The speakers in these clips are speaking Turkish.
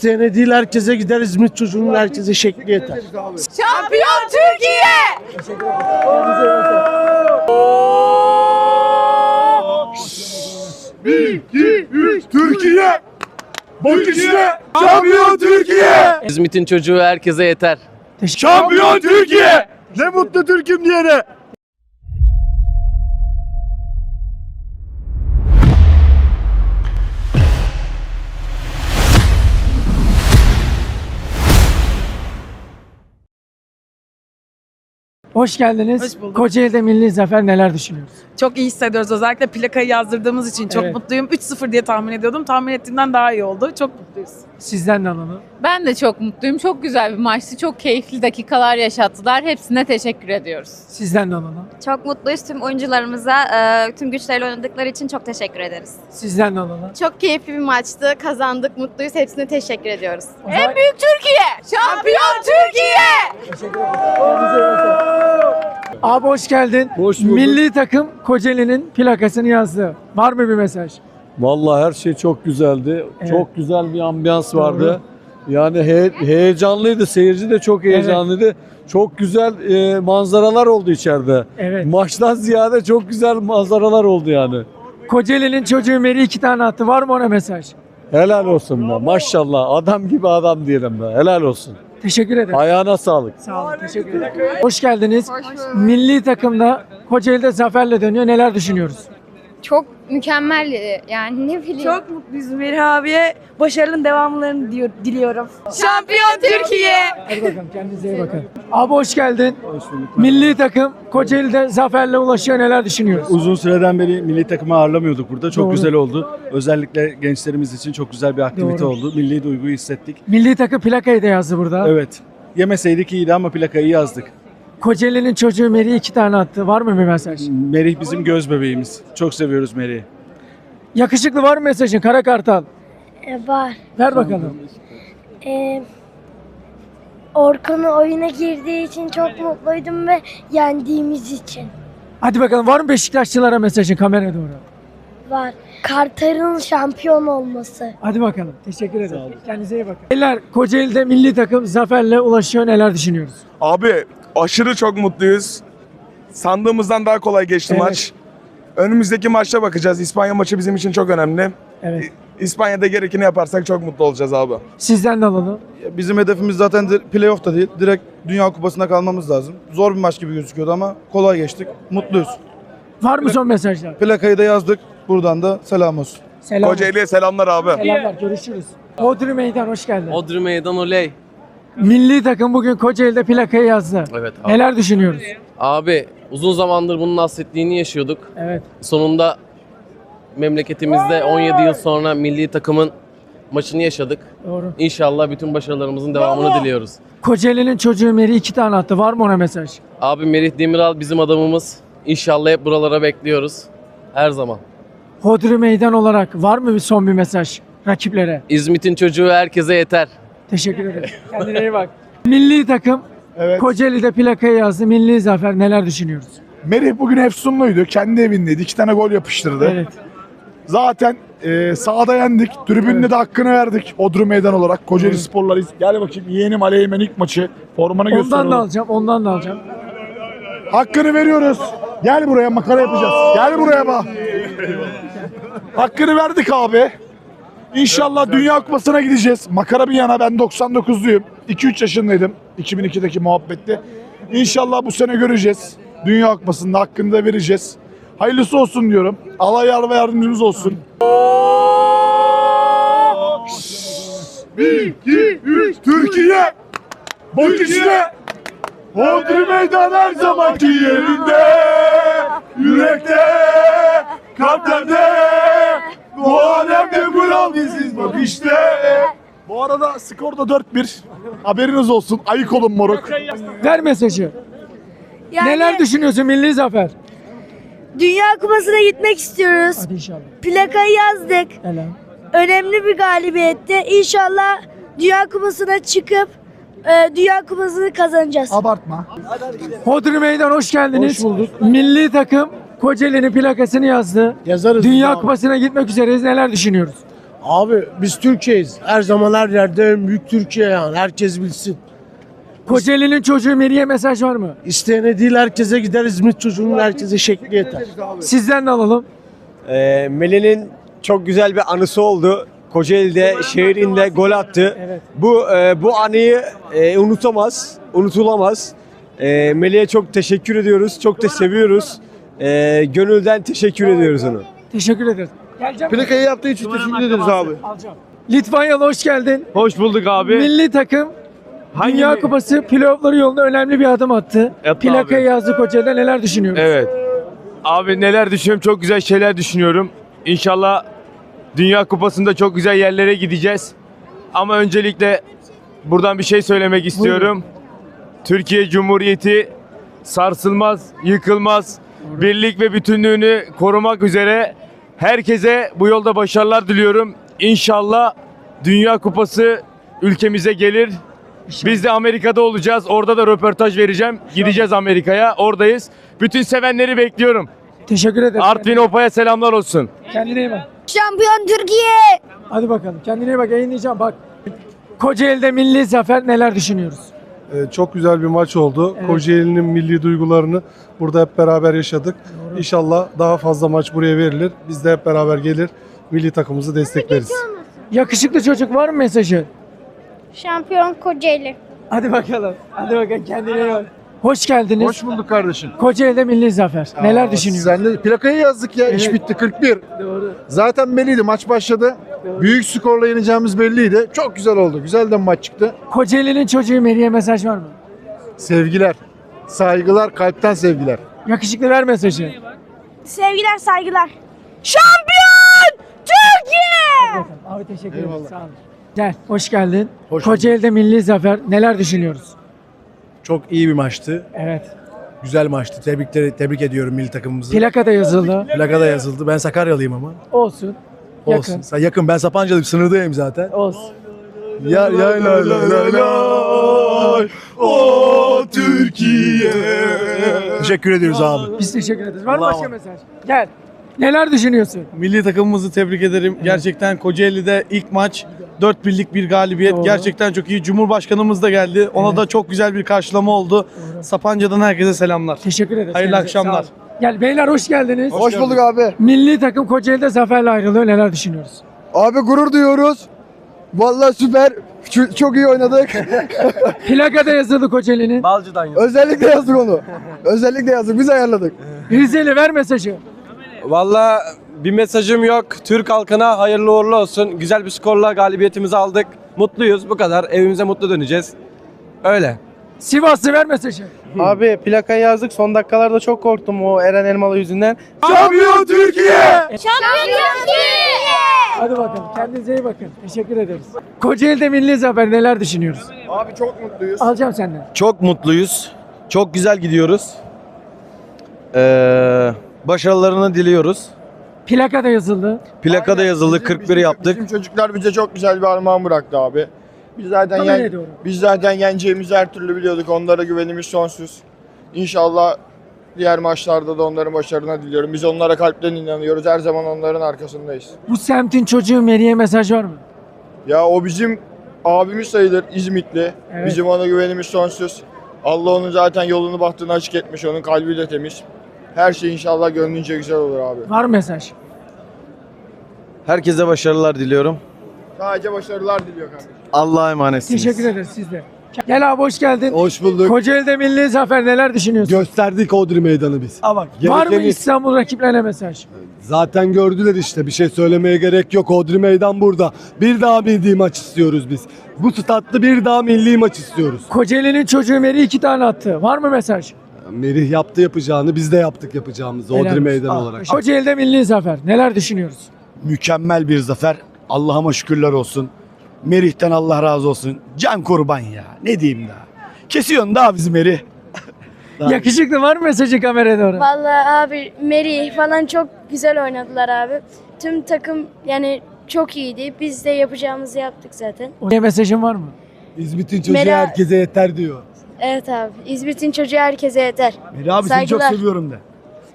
isteyene değil herkese gider İzmit çocuğunun herkese şekli yeter. Şampiyon Türkiye! Türkiye! Bak işte! Şampiyon Türkiye! İzmit'in çocuğu herkese yeter. Şampiyon Türkiye! Ne mutlu Türk'üm diyene! Hoş geldiniz. Hoş bulduk. Kocaeli'de milli zafer neler düşünüyoruz? Çok iyi hissediyoruz. Özellikle plakayı yazdırdığımız için çok Evet. mutluyum. 3-0 diye tahmin ediyordum. Tahmin ettiğimden daha iyi oldu. Çok mutluyuz. Sizden de alalım. Ben de çok mutluyum. Çok güzel bir maçtı. Çok keyifli dakikalar yaşattılar. Hepsine teşekkür ediyoruz. Sizden de alalım. Çok mutluyuz tüm oyuncularımıza, e, tüm güçleriyle oynadıkları için çok teşekkür ederiz. Sizden de alalım. Çok keyifli bir maçtı, kazandık, mutluyuz. Hepsine teşekkür ediyoruz. Zaman- büyük Türkiye! Şampiyon Türkiye! Abi hoş geldin. Hoş bulduk. Milli takım Kocaeli'nin plakasını yazdı. Var mı bir mesaj? Vallahi her şey çok güzeldi. Evet. Çok güzel bir ambiyans Doğru. vardı. Yani he- heyecanlıydı. Seyirci de çok heyecanlıydı. Çok güzel e, manzaralar oldu içeride. Evet. Maçtan ziyade çok güzel manzaralar oldu yani. Kocaeli'nin çocuğu Meri iki tane attı. Var mı ona mesaj? Helal olsun be. Maşallah. Adam gibi adam diyelim be. Helal olsun. Teşekkür ederim. Ayağına sağlık. Sağ olun. Teşekkür ederim. Hoş geldiniz. Milli takımda Kocaeli'de zaferle dönüyor. Neler düşünüyoruz? Çok mükemmel e, yani ne bileyim. Çok mutluyuz Merih abiye. Başarının devamlarını diyor, diliyorum. Şampiyon Türkiye! Hadi bakalım kendinize iyi bakın. Abi hoş geldin. Milli takım Kocaeli'de zaferle ulaşıyor. Neler düşünüyoruz? Uzun süreden beri milli takımı ağırlamıyorduk burada. Çok Doğru. güzel oldu. Özellikle gençlerimiz için çok güzel bir aktivite Doğru. oldu. Milli duyguyu hissettik. Milli takım plakayı da yazdı burada. Evet. Yemeseydik iyiydi ama plakayı yazdık. Kocaeli'nin çocuğu Meri iki tane attı. Var mı bir mesaj? Merih bizim göz bebeğimiz. Çok seviyoruz Merih'i. Yakışıklı var mı mesajın Kara Kartal? E, var. Ver bakalım. E, Orkun'u oyuna girdiği için çok mutluydum ve yendiğimiz için. Hadi bakalım var mı Beşiktaşlılara mesajın kameraya doğru? Var. Kartal'ın şampiyon olması. Hadi bakalım. Teşekkür ederim. Kendinize iyi bakın. Beyler Kocaeli'de milli takım zaferle ulaşıyor. Neler düşünüyoruz? Abi aşırı çok mutluyuz. Sandığımızdan daha kolay geçti Evet. maç. Önümüzdeki maçta bakacağız. İspanya maçı bizim için çok önemli. Evet. İspanya'da gerekeni yaparsak çok mutlu olacağız abi. Sizden de alalım. Bizim hedefimiz zaten playoff da değil. Direkt Dünya Kupası'na kalmamız lazım. Zor bir maç gibi gözüküyordu ama kolay geçtik. Mutluyuz. Var mı son mesajlar? Plakayı da yazdık. Buradan da selam olsun. Selam. Kocaeli'ye selamlar abi. Selamlar. Görüşürüz. Odri Meydan hoş geldin. Odri Meydan Oley. Milli takım bugün Kocaeli'de plakayı yazdı. Evet abi. Neler düşünüyoruz? Abi uzun zamandır bunun hasretliğini yaşıyorduk. Evet. Sonunda memleketimizde 17 yıl sonra milli takımın maçını yaşadık. Doğru. İnşallah bütün başarılarımızın devamını diliyoruz. Kocaeli'nin çocuğu Meri iki tane attı. Var mı ona mesaj? Abi Merih Demiral bizim adamımız. İnşallah hep buralara bekliyoruz. Her zaman. Hodri meydan olarak var mı bir son bir mesaj rakiplere? İzmit'in çocuğu herkese yeter. Teşekkür ederim. Kendine iyi bak. Milli takım Evet. Kocaeli'de plakayı yazdı. Milli zafer neler düşünüyoruz? Merih bugün efsunluydu. Kendi evindeydi. İki tane gol yapıştırdı. Evet. Zaten e, sahada yendik. Tribünde de hakkını verdik. Odru meydan olarak. Kocaeli Evet. Sporlar. Gel bakayım yeğenim Aleyhimen ilk maçı. Formanı göster. Ondan da oğlum. alacağım. Ondan da alacağım. Hakkını veriyoruz. Gel buraya makara yapacağız. Gel buraya bak. Hakkını verdik abi. İnşallah Dünya Kupası'na gideceğiz. Makara bir yana ben 99'luyum. 2-3 yaşındaydım 2002'deki muhabbette. İnşallah bu sene göreceğiz. Dünya Kupası'nda hakkını da vereceğiz. Hayırlısı olsun diyorum. Allah yar ve yardımcımız olsun. 1, 2, 3, Türkiye! Bak işte! Hodri meydan her zamanki yerinde Yürekte, kalplerde Bu alemde kural biziz bak işte Bu arada skor da 4-1 Haberiniz olsun ayık olun moruk Ver mesajı. Yani Neler düşünüyorsun milli zafer? Dünya Kupası'na gitmek istiyoruz. Hadi inşallah. Plakayı yazdık. Helal. Önemli bir galibiyetti. İnşallah Dünya Kupası'na çıkıp e, Dünya Kupası'nı kazanacağız. Abartma Hodri meydan hoş geldiniz. Hoş bulduk. Milli takım Kocaeli'nin plakasını yazdı. Yazarız. Dünya Kupası'na gitmek üzereyiz. Neler düşünüyoruz? Abi biz Türkiye'yiz. Her zaman her yerde en büyük Türkiye yani. Herkes bilsin. Kocaeli'nin çocuğu Meri'ye mesaj var mı? İsteyene değil herkese gider İzmit çocuğunun herkese şekli yeter. Sizden de alalım. Ee, Melih'in çok güzel bir anısı oldu. Kocaeli'de şehrinde gol attı. Evet. Bu e, bu anıyı e, unutamaz, unutulamaz. E, Melih'e çok teşekkür ediyoruz, çok da seviyoruz. E, gönülden teşekkür ediyoruz onu. Teşekkür ederiz. Geleceğim. Plakayı yaptığı için teşekkür ederiz abi. Alacağım. Litvanyalı hoş geldin. Hoş bulduk abi. Milli takım Hangi Dünya mi- Kupası playoffları yolunda önemli bir adım attı. Attı Plakayı abi. yazdı Kocaeli'de neler düşünüyorsun? Evet. Abi neler düşünüyorum? Çok güzel şeyler düşünüyorum. İnşallah Dünya Kupası'nda çok güzel yerlere gideceğiz. Ama öncelikle buradan bir şey söylemek istiyorum. Türkiye Cumhuriyeti sarsılmaz, yıkılmaz, birlik ve bütünlüğünü korumak üzere herkese bu yolda başarılar diliyorum. İnşallah Dünya Kupası ülkemize gelir. Biz de Amerika'da olacağız. Orada da röportaj vereceğim. Gideceğiz Amerika'ya. Oradayız. Bütün sevenleri bekliyorum. Teşekkür ederiz. Artvin Opa'ya selamlar olsun. Kendine iyi bak. Şampiyon Türkiye. Hadi bakalım. Kendine iyi bak. Yayınlayacağım. Bak. Kocaeli'de milli zafer neler düşünüyoruz? Ee, çok güzel bir maç oldu. Evet. Kocaeli'nin milli duygularını burada hep beraber yaşadık. İnşallah daha fazla maç buraya verilir. Biz de hep beraber gelir milli takımımızı destekleriz. Yakışıklı çocuk var mı mesajı? Şampiyon Kocaeli. Hadi bakalım. Hadi bakalım. Kendine iyi bak. Hoş geldiniz. Hoş bulduk kardeşim. Kocaeli'de milli zafer. neler düşünüyorsun? Sen de plakayı yazdık ya. Evet. İş bitti 41. Doğru. Zaten belliydi maç başladı. Büyük skorla yeneceğimiz belliydi. Çok güzel oldu. Güzel de maç çıktı. Kocaeli'nin çocuğu Meri'ye mesaj var mı? Sevgiler. Saygılar, kalpten sevgiler. Yakışıklı ver mesajı. Sevgiler saygılar. Şampiyon Türkiye. Abi teşekkür ederim. Sağ olun. Gel. Hoş geldin. Kocaeli'de milli zafer. Neler düşünüyoruz? Çok iyi bir maçtı. Evet. Güzel maçtı. Tebrikler, tebrik ediyorum milli takımımızı. Plakada yazıldı. Plakada yazıldı. Ben Sakaryalıyım ama. Olsun. Olsun. Yakın. Sen yakın. Ben Sapancalıyım. Sınırdayım zaten. Olsun. Ya ya la la la la. O Türkiye. Teşekkür ediyoruz abi. Biz teşekkür ederiz. Var mı Allah'a başka mesaj? Gel. Neler düşünüyorsun? Milli takımımızı tebrik ederim. Gerçekten Kocaeli'de ilk maç 4 birlik bir galibiyet. Doğru. Gerçekten çok iyi. Cumhurbaşkanımız da geldi. Ona Evet. da çok güzel bir karşılama oldu. Sapanca'dan herkese selamlar. Teşekkür ederiz. Hayırlı akşamlar. sağ olun. Gel beyler hoş geldiniz. Hoş bulduk abi. Milli takım Kocaeli'de zaferle ayrılıyor. Neler düşünüyoruz? Abi gurur duyuyoruz. Vallahi süper. Ç- Çok iyi oynadık. Plakada yazıldı Kocaeli'nin. Balcı'dan Özellikle yazdık onu. Özellikle yazdık. Biz ayarladık. Rizeli ver mesajı. Valla bir mesajım yok. Türk halkına hayırlı uğurlu olsun. Güzel bir skorla galibiyetimizi aldık. Mutluyuz bu kadar. Evimize mutlu döneceğiz. Öyle. Sivaslı ver mesajı. Abi plakayı yazdık. Son dakikalarda çok korktum o Eren Elmalı yüzünden. Şampiyon Türkiye. Şampiyon Türkiye. Hadi bakalım. Kendinize iyi bakın. Teşekkür ederiz. Kocaeli'de milli zafer neler düşünüyoruz? Abi çok mutluyuz. Alacağım senden. Çok mutluyuz. Çok güzel gidiyoruz. Ee, başarılarını diliyoruz. Plakada yazıldı. Plakada yazıldı. 41 yaptık. Bizim çocuklar bize çok güzel bir armağan bıraktı abi. Biz zaten Kameraya yen- doğru. biz zaten yeneceğimizi her türlü biliyorduk. Onlara güvenimiz sonsuz. İnşallah diğer maçlarda da onların başarına diliyorum. Biz onlara kalpten inanıyoruz. Her zaman onların arkasındayız. Bu semtin çocuğu Meri'ye mesaj var mı? Ya o bizim abimiz sayılır İzmitli. Evet. Bizim ona güvenimiz sonsuz. Allah onun zaten yolunu bahtını açık etmiş. Onun kalbi de temiz. Her şey inşallah gönlünce güzel olur abi. Var mesaj. Herkese başarılar diliyorum. Sadece başarılar diliyor kardeşim. Allah'a emanetsiniz. Teşekkür ederiz siz de. Gel abi hoş geldin. Hoş bulduk. Kocaeli'de milli zafer neler düşünüyorsun? Gösterdik Odri Meydanı biz. Aa bak. Var mı Gerekeni- İstanbul rakiplerine mesaj? Zaten gördüler işte bir şey söylemeye gerek yok. Odri Meydan burada. Bir daha milli maç istiyoruz biz. Bu statlı bir daha milli maç istiyoruz. Kocaeli'nin çocuğu Meri iki tane attı. Var mı mesaj? Merih yaptı yapacağını biz de yaptık yapacağımızı Helal Odri olsun. Meydan Ah, olarak. Kocaeli'de milli zafer. Neler düşünüyoruz? Mükemmel bir zafer. Allah'ıma şükürler olsun. Merih'ten Allah razı olsun. Can kurban ya. Ne diyeyim daha. Kesiyorsun daha bizim Merih. Daha- Yakışıklı var mı mesajı kameraya doğru? Vallahi abi Meri falan çok güzel oynadılar abi. Tüm takım yani çok iyiydi. Biz de yapacağımızı yaptık zaten. O mesajın var mı? İzmit'in çocuğu Mera- herkese yeter diyor. Evet abi. İzmit'in çocuğu herkese yeter. Merih abi seni çok Saygılar. seviyorum de.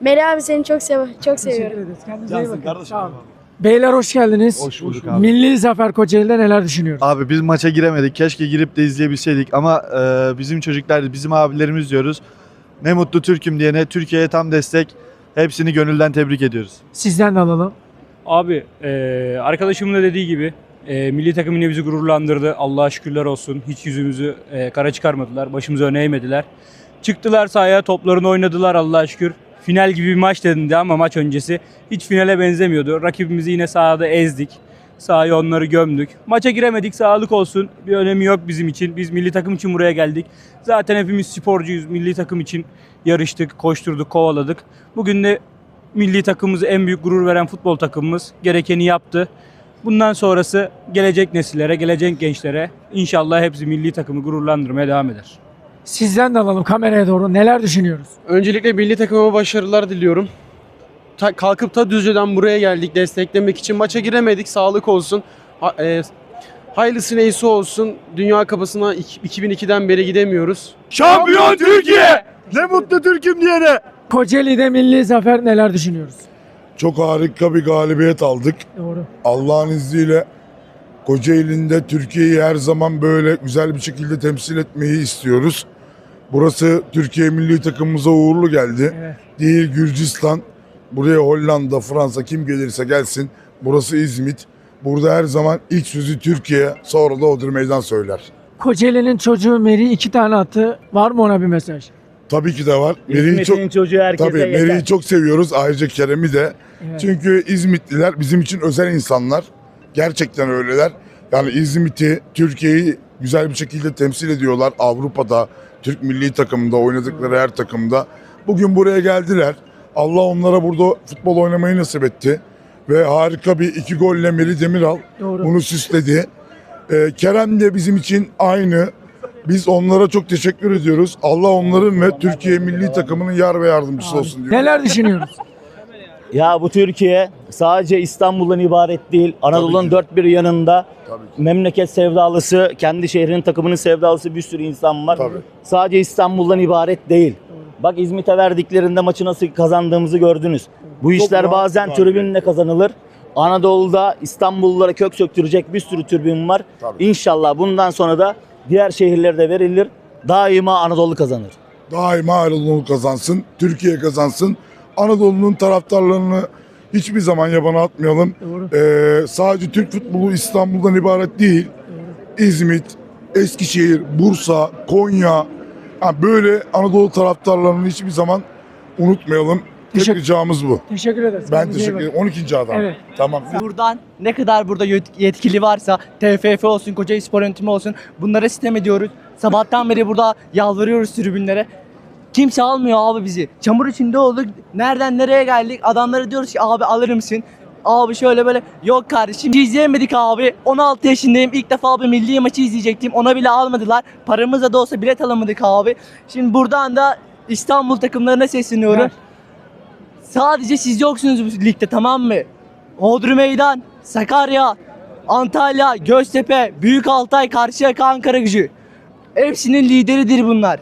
Meri abi seni çok sev çok Teşekkür seviyorum. ederiz. Kendinize iyi Cansın bakın. kardeşim. Sağ olun. Beyler hoş geldiniz. Hoş bulduk abi. Milli zafer Kocaeli'de neler düşünüyoruz? Abi biz maça giremedik. Keşke girip de izleyebilseydik ama e, bizim çocuklar, bizim abilerimiz diyoruz. Ne mutlu Türk'üm diyene Türkiye'ye tam destek. Hepsini gönülden tebrik ediyoruz. Sizden de alalım. Abi eee, arkadaşımın da dediği gibi eee, milli takım yine bizi gururlandırdı. Allah'a şükürler olsun. Hiç yüzümüzü eee, kara çıkarmadılar. Başımızı öne eğmediler. Çıktılar sahaya toplarını oynadılar Allah'a şükür. Final gibi bir maç dedindi ama maç öncesi hiç finale benzemiyordu. Rakibimizi yine sahada ezdik. Sahaya onları gömdük. Maça giremedik sağlık olsun. Bir önemi yok bizim için. Biz milli takım için buraya geldik. Zaten hepimiz sporcuyuz. Milli takım için yarıştık, koşturduk, kovaladık. Bugün de milli takımımızı en büyük gurur veren futbol takımımız gerekeni yaptı. Bundan sonrası gelecek nesillere, gelecek gençlere inşallah hepsi milli takımı gururlandırmaya devam eder. Sizden de alalım kameraya doğru. Neler düşünüyoruz? Öncelikle milli takıma başarılar diliyorum. Ta- kalkıp ta Düzce'den buraya geldik desteklemek için. Maça giremedik. Sağlık olsun. Ha- e, hayırlısı neyse olsun. Dünya Kupası'na ik- 2002'den beri gidemiyoruz. Şampiyon Türkiye! Ne mutlu Türk'üm diyene! Kocaeli'de milli zafer neler düşünüyoruz? Çok harika bir galibiyet aldık. Doğru. Allah'ın izniyle Kocaeli'nde Türkiye'yi her zaman böyle güzel bir şekilde temsil etmeyi istiyoruz. Burası Türkiye milli takımımıza uğurlu geldi. Evet. Değil Gürcistan, buraya Hollanda, Fransa kim gelirse gelsin. Burası İzmit. Burada her zaman ilk sözü Türkiye, sonra da Odur Meydan söyler. Kocaeli'nin çocuğu Meri iki tane attı. Var mı ona bir mesaj? Tabii ki de var. Meri'yi çok çocuğu herkese Tabii Meri'yi çok seviyoruz. Ayrıca Kerem'i de. Evet. Çünkü İzmitliler bizim için özel insanlar. Gerçekten öyleler. Yani İzmit'i, Türkiye'yi güzel bir şekilde temsil ediyorlar. Avrupa'da, Türk milli takımında, oynadıkları her takımda. Bugün buraya geldiler. Allah onlara burada futbol oynamayı nasip etti. Ve harika bir iki golle Meri Demiral Doğru. bunu süsledi. Ee, Kerem de bizim için aynı. Biz onlara çok teşekkür ediyoruz. Allah onların ve Türkiye milli takımının yar ve yardımcısı olsun diyor. Neler düşünüyoruz? Ya bu Türkiye sadece İstanbul'dan ibaret değil. Anadolu'nun dört bir yanında memleket sevdalısı, kendi şehrinin takımının sevdalısı bir sürü insan var. Tabii. Sadece İstanbul'dan ibaret değil. Bak İzmit'e verdiklerinde maçı nasıl kazandığımızı gördünüz. Bu işler rahat bazen bir tribünle kazanılır. Anadolu'da İstanbullulara kök söktürecek bir sürü tribün var. Tabii. İnşallah bundan sonra da diğer şehirlere de verilir. Daima Anadolu kazanır. Daima Anadolu kazansın, Türkiye kazansın. Anadolu'nun taraftarlarını hiçbir zaman yabana atmayalım. Doğru. Ee, sadece Türk futbolu İstanbul'dan ibaret değil. İzmit, Eskişehir, Bursa, Konya. Ha, böyle Anadolu taraftarlarını hiçbir zaman unutmayalım. Tek Teşekkür- ricamız bu. Teşekkür ederiz. Ben Kendinize iyi teşekkür bakın. ederim. 12. adam. Evet. Tamam. Buradan ne kadar burada yet- yetkili varsa TFF olsun, Kocaeli Spor Yönetimi olsun bunlara sistem ediyoruz. Sabahtan beri burada yalvarıyoruz tribünlere. Kimse almıyor abi bizi. Çamur içinde olduk. Nereden nereye geldik? Adamlara diyoruz ki abi alır mısın? Abi şöyle böyle yok kardeşim izleyemedik abi. 16 yaşındayım. İlk defa bir milli maçı izleyecektim. Ona bile almadılar. Paramızla da olsa bilet alamadık abi. Şimdi buradan da İstanbul takımlarına sesleniyorum. Sadece siz yoksunuz bu ligde tamam mı? Hodri Meydan, Sakarya, Antalya, Göztepe, Büyük Altay, Karşıyaka, Ankara gücü. Hepsinin lideridir bunlar.